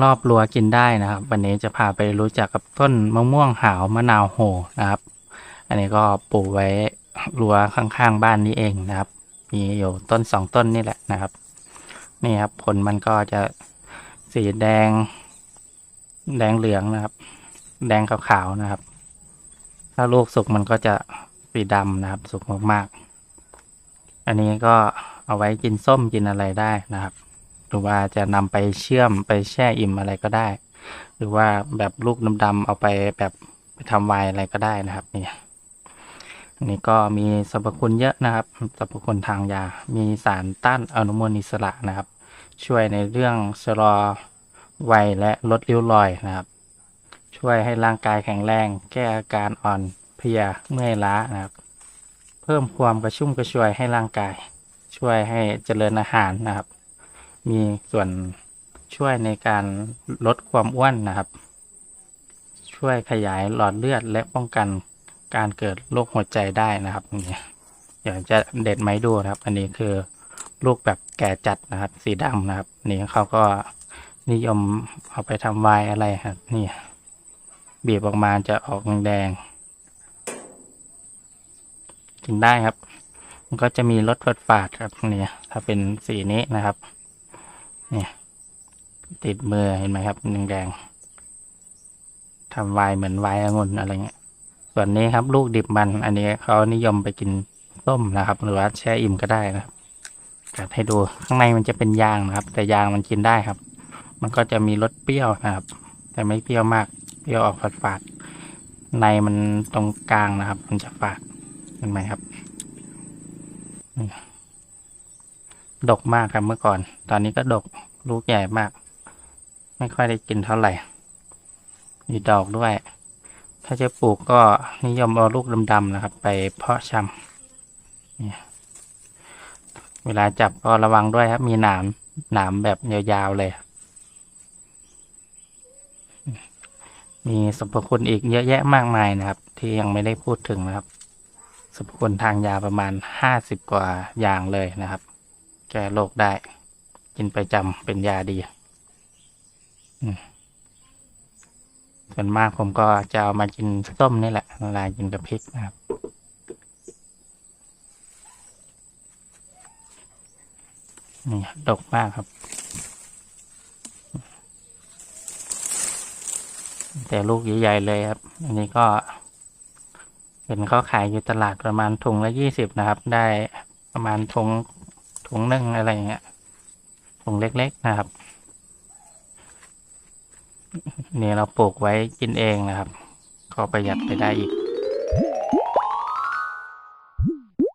รอบรั้วกินได้นะครับ วันนี้จะพาไปรู้จักกับต้นมะม่วงหาวมะนาวโหนะครับ อันนี้ก็ปลูกไว้รั้วข้างๆบ้านนี้เองนะครับ มีอยู่ต้นสองต้นนี่แหละนะครับ นี่ครับผลมันก็จะสีแดง แดงเหลืองนะครับ แดงขาวๆนะครับ ถ้าลูกสุกมันก็จะสีดำนะครับ สุกมากๆ อันนี้ก็เอาไว้กินส้มกินอะไรได้นะครับ หรือว่าจะนำไปเชื่อมไปแช่อิ่มอะไรก็ได้ หรือว่าแบบลูกดำๆเอาไปแบบไปทำไวน์อะไรก็ได้นะครับนี่อันนี้ก็มีสรรพคุณเยอะนะครับสรรพคุณทางยา มีสารต้านอนุมูลอิสระนะครับ ช่วยในเรื่องชะลอวัยและลดริ้วรอยนะครับ ช่วยให้ร่างกายแข็งแรง แก้อาการอ่อนเพลียเมื่อยล้านะครับ เพิ่มความกระชุ่มกระชวยให้ร่างกาย ช่วยให้เจริญอาหารนะครับ มีส่วนช่วยในการลดความอ้วนนะครับ ช่วยขยายหลอดเลือดและป้องกันการเกิดโรคหัวใจได้นะครับนี่เดี๋ยวจะเด็ดไม้ดูนะครับ อันนี้คือลูกแบบแก่จัดนะครับ สีดำนะครับ นี่เขาก็นิยมเอาไปทำวน์อะไรครับ นี่บีบออกมาจะออกแดงกินได้ครับ มันก็จะมีรสฝาดๆครับนี่ถ้าเป็นสีนี้นะครับ เนี่ย ติดมือเห็นไหมครับแดงๆทำไวน์เหมือนไวน์องุ่นอะไรเงี้ย ส่วนนี้ครับลูกดิบมัน อันนี้เขานิยมไปกินต้มนะครับ หรือว่าแช่อิ่มก็ได้นะครับจัดให้ดูข้างในมันจะเป็นยางนะครับ แต่ยางมันกินได้ครับ มันก็จะมีรสเปรี้ยวนะครับ แต่ไม่เปรี้ยวมากเปรี้ยวออกฝาดๆในมันตรงกลางนะครับ มันจะฝาดเห็นไหมครับนี่ ดกมากครับเมื่อก่อน ตอนนี้ก็ดกลูกใหญ่มาก ไม่ค่อยได้กินเท่าไหร่ มีดอกด้วย ถ้าจะปลูกก็นิยมเอาลูกดำๆนะครับ ไปเพาะชำเวลาจับก็ระวังด้วยครับ มีหนามหนามแบบยาวๆเลย มีสรรพคุณอีกเยอะแยะมากมายนะครับ ที่ยังไม่ได้พูดถึงนะครับสรรพคุณทางยาประมาณห้าสิบกว่าอย่างเลยนะครับ แก้โรคได้ กินประจำเป็นยาดีส่วนมากผมก็จะเอามากินส้มนี่แหละเวลากินกับพริกนะครับนี่ดกมากครับ แต่ลูกใหญ่ๆเลยครับ อันนี้ก็ เห็นเขาขายอยู่ตลาดประมาณถุงละยี่สิบนะครับ ได้ประมาณถุง ถุงนึ่งอะไรอย่างเงี้ยถุงเล็กๆนะครับ นี่เราปลูกไว้กินเองนะครับ ก็ประหยัดไปได้อีก